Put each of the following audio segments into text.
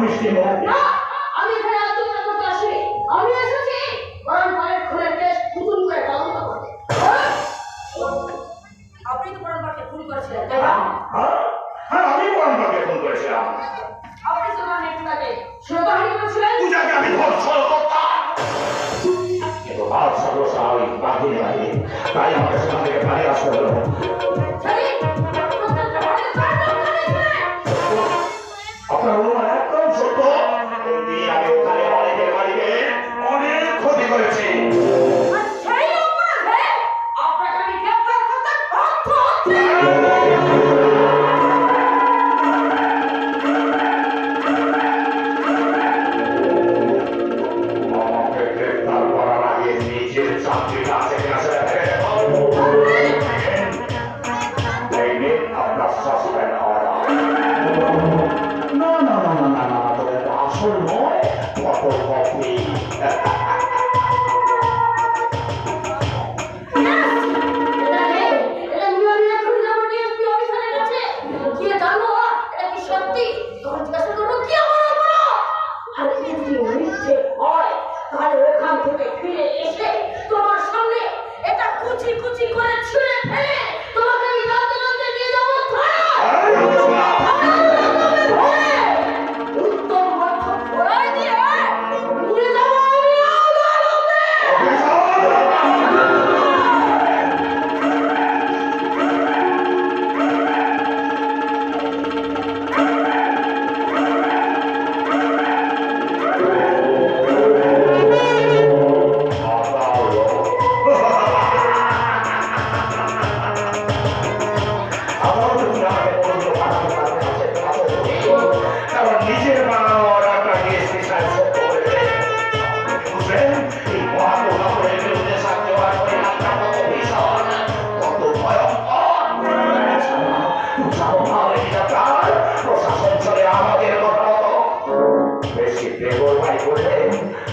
মিষ্টি হোক না আমি এখানে আত্মহত্যা করতে আসি আমি এসেছি বরং পায়ের খুলে টেস্ট নতুন করে তদন্ত করতে। হ্যাঁ? আপনি তো বরং পাকে ফোন করেছিলেন তাই না? হ্যাঁ? হ্যাঁ আমি বরং পাকে ফোন করেছিলাম। আপনি তো বরং একটু আগে সুরতহানি করেছিলেন। পূজাকে আমি ধর্ষণ তাই আমার সঙ্গে বাইরে আসতে হলো no, no.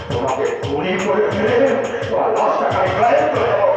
তোমাকে খুনি করে ফেলে তোমার লাশটাকে গ্রাহ্য করে দেবো